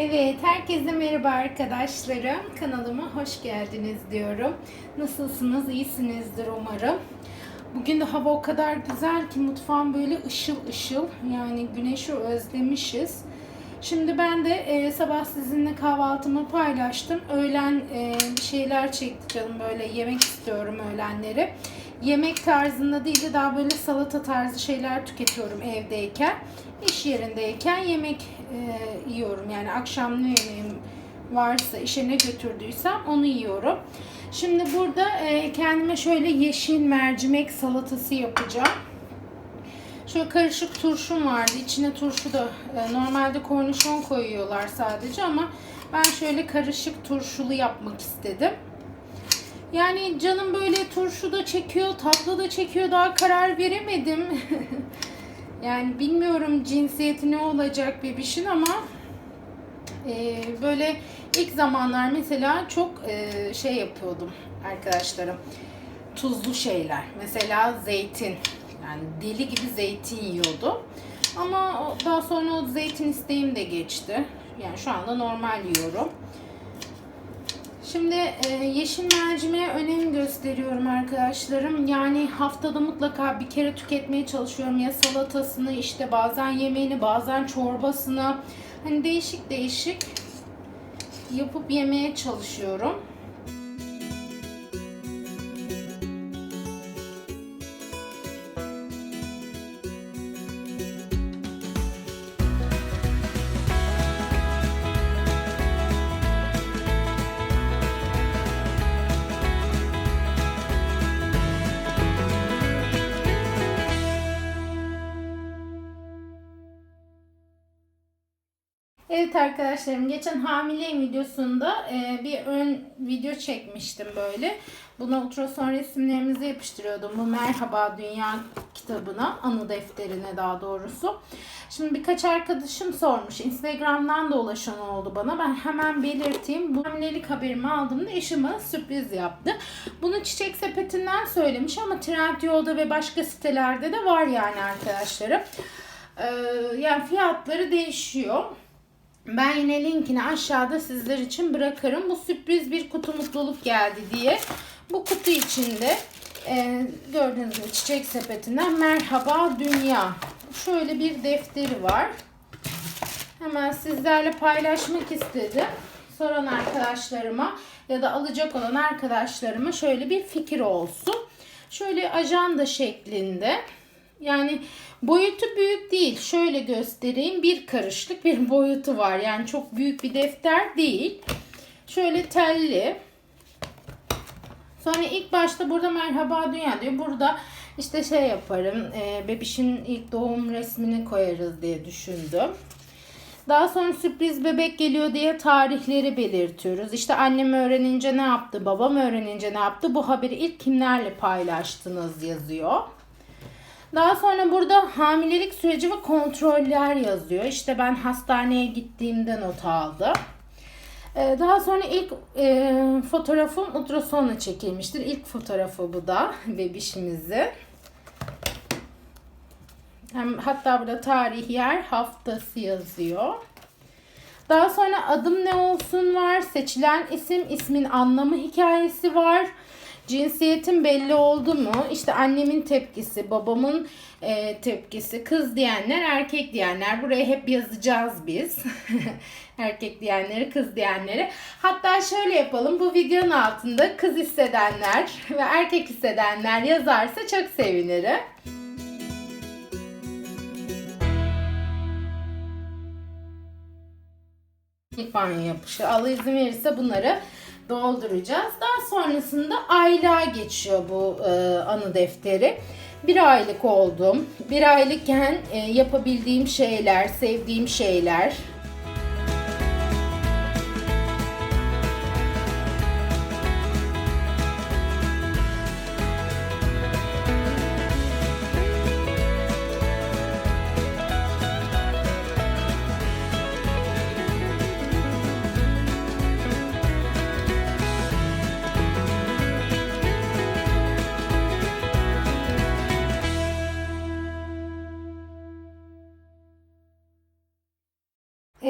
Evet, herkese merhaba arkadaşlarım. Kanalıma hoş geldiniz diyorum. Nasılsınız? İyisinizdir umarım. Bugün de hava o kadar güzel ki mutfağım böyle ışıl ışıl. Yani güneşi özlemişiz. Şimdi ben de e, sabah sizinle kahvaltımı paylaştım. Öğlen e, bir şeyler çekti canım böyle yemek istiyorum öğlenleri. Yemek tarzında değil de daha böyle salata tarzı şeyler tüketiyorum evdeyken. İş yerindeyken yemek e, yiyorum. Yani akşam ne yemeğim varsa işe ne götürdüysem onu yiyorum. Şimdi burada e, kendime şöyle yeşil mercimek salatası yapacağım. Şöyle karışık turşum vardı. İçine turşu da e, normalde kornişon koyuyorlar sadece ama ben şöyle karışık turşulu yapmak istedim. Yani canım böyle turşu da çekiyor, tatlı da çekiyor. Daha karar veremedim. yani bilmiyorum cinsiyeti ne olacak bebişin ama e, böyle ilk zamanlar mesela çok e, şey yapıyordum arkadaşlarım. Tuzlu şeyler. Mesela zeytin. Yani deli gibi zeytin yiyordum. Ama daha sonra o zeytin isteğim de geçti. Yani şu anda normal yiyorum. Şimdi e, yeşil mercimeğe önem gösteriyorum arkadaşlarım. Yani haftada mutlaka bir kere tüketmeye çalışıyorum. Ya salatasını işte bazen yemeğini bazen çorbasını. Hani değişik değişik yapıp yemeye çalışıyorum. Evet arkadaşlarım geçen hamileyim videosunda e, bir ön video çekmiştim böyle. Buna ultrason resimlerimizi yapıştırıyordum. Bu Merhaba Dünya kitabına, anı defterine daha doğrusu. Şimdi birkaç arkadaşım sormuş. Instagram'dan da ulaşan oldu bana. Ben hemen belirteyim. Bu hamilelik haberimi aldığımda eşim bana sürpriz yaptı. Bunu Çiçek Sepeti'nden söylemiş ama Trendyol'da ve başka sitelerde de var yani arkadaşlarım. Ee, yani fiyatları değişiyor. Ben yine linkini aşağıda sizler için bırakırım. Bu sürpriz bir kutu mutluluk geldi diye. Bu kutu içinde e, gördüğünüz gibi çiçek sepetinden Merhaba Dünya. Şöyle bir defteri var. Hemen sizlerle paylaşmak istedim. Soran arkadaşlarıma ya da alacak olan arkadaşlarıma şöyle bir fikir olsun. Şöyle ajanda şeklinde. Yani boyutu büyük değil. Şöyle göstereyim. Bir karışlık bir boyutu var. Yani çok büyük bir defter değil. Şöyle telli. Sonra ilk başta burada merhaba dünya diyor. Burada işte şey yaparım. E, bebişin ilk doğum resmini koyarız diye düşündüm. Daha sonra sürpriz bebek geliyor diye tarihleri belirtiyoruz. İşte annem öğrenince ne yaptı, babam öğrenince ne yaptı, bu haberi ilk kimlerle paylaştınız yazıyor. Daha sonra burada hamilelik süreci ve kontroller yazıyor. İşte ben hastaneye gittiğimde not aldım. Ee, daha sonra ilk e, fotoğrafım ultrasonla çekilmiştir. İlk fotoğrafı bu da bebişimizin. Hem, hatta burada tarih, yer, haftası yazıyor. Daha sonra adım ne olsun var. Seçilen isim, ismin anlamı hikayesi var. Cinsiyetin belli oldu mu? İşte annemin tepkisi, babamın e, tepkisi, kız diyenler, erkek diyenler. Buraya hep yazacağız biz. erkek diyenleri, kız diyenleri. Hatta şöyle yapalım. Bu videonun altında kız hissedenler ve erkek hissedenler yazarsa çok sevinirim. İlk banyo yapışı. Allah izin verirse bunları dolduracağız. Daha sonrasında aylığa geçiyor bu e, anı defteri. Bir aylık oldum. Bir aylıkken e, yapabildiğim şeyler, sevdiğim şeyler,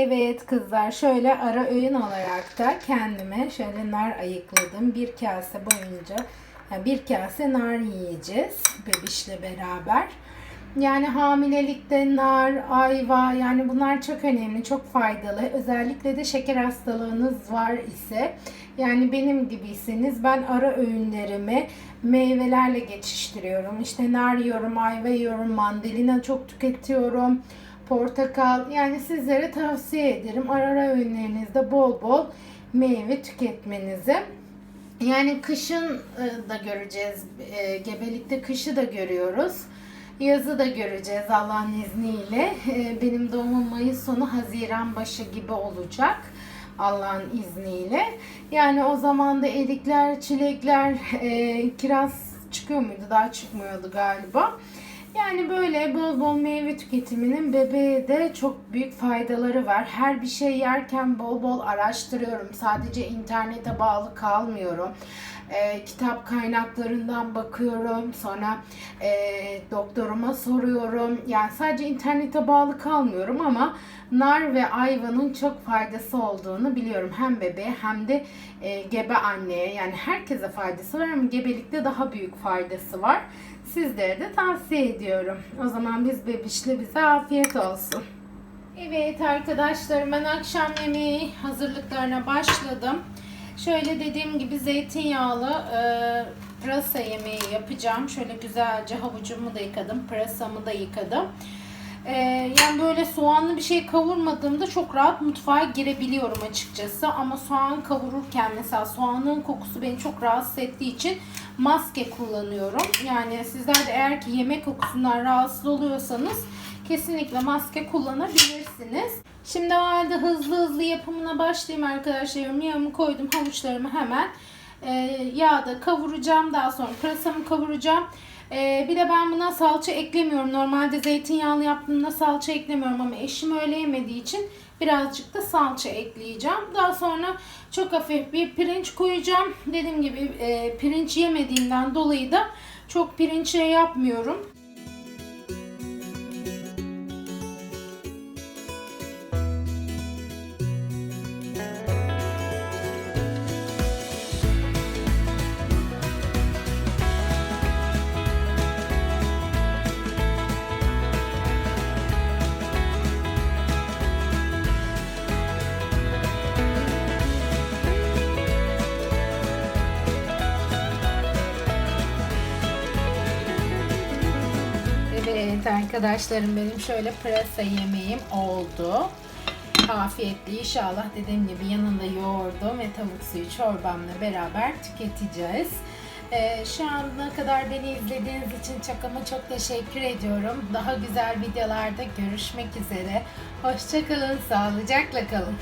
Evet kızlar şöyle ara öğün olarak da kendime şöyle nar ayıkladım. Bir kase boyunca yani bir kase nar yiyeceğiz bebişle beraber. Yani hamilelikte nar, ayva yani bunlar çok önemli, çok faydalı. Özellikle de şeker hastalığınız var ise yani benim gibiyseniz ben ara öğünlerimi meyvelerle geçiştiriyorum. İşte nar yiyorum, ayva yiyorum, mandalina çok tüketiyorum portakal yani sizlere tavsiye ederim. Ara ara öğünlerinizde bol bol meyve tüketmenizi. Yani kışın e, da göreceğiz. E, Gebelikte kışı da görüyoruz. Yazı da göreceğiz Allah'ın izniyle. E, Benim doğumum Mayıs sonu Haziran başı gibi olacak. Allah'ın izniyle. Yani o zaman da erikler, çilekler, kiraz çıkıyor muydu? Daha çıkmıyordu galiba. Yani böyle bol bol meyve tüketiminin bebeğe de çok büyük faydaları var. Her bir şey yerken bol bol araştırıyorum. Sadece internete bağlı kalmıyorum. Ee, kitap kaynaklarından bakıyorum. Sonra e, doktoruma soruyorum. Yani sadece internete bağlı kalmıyorum ama nar ve ayvanın çok faydası olduğunu biliyorum. Hem bebeğe hem de e, gebe anneye yani herkese faydası var ama gebelikte daha büyük faydası var. Sizlere de tavsiye ediyorum. O zaman biz bebişle bize afiyet olsun. Evet arkadaşlarım ben akşam yemeği hazırlıklarına başladım. Şöyle dediğim gibi zeytinyağlı e, pırasa yemeği yapacağım. Şöyle güzelce havucumu da yıkadım, pırasamı da yıkadım. E, yani böyle soğanlı bir şey kavurmadığımda çok rahat mutfağa girebiliyorum açıkçası. Ama soğan kavururken mesela soğanın kokusu beni çok rahatsız ettiği için maske kullanıyorum. Yani sizler de eğer ki yemek kokusundan rahatsız oluyorsanız kesinlikle maske kullanabilirsiniz. Şimdi o halde hızlı hızlı yapımına başlayayım arkadaşlar. Yağımı koydum havuçlarımı hemen e, yağda kavuracağım. Daha sonra pırasamı kavuracağım. E, bir de ben buna salça eklemiyorum. Normalde zeytinyağlı yaptığımda salça eklemiyorum ama eşim öyle yemediği için birazcık da salça ekleyeceğim. Daha sonra çok hafif bir pirinç koyacağım. Dediğim gibi e, pirinç yemediğimden dolayı da çok pirinç şey yapmıyorum. Arkadaşlarım benim şöyle pırasa yemeğim oldu. Afiyetli inşallah dediğim gibi yanında yoğurdum ve tavuk suyu çorbamla beraber tüketeceğiz. Ee, şu ana kadar beni izlediğiniz için çok ama çok teşekkür ediyorum. Daha güzel videolarda görüşmek üzere. Hoşçakalın, sağlıcakla kalın.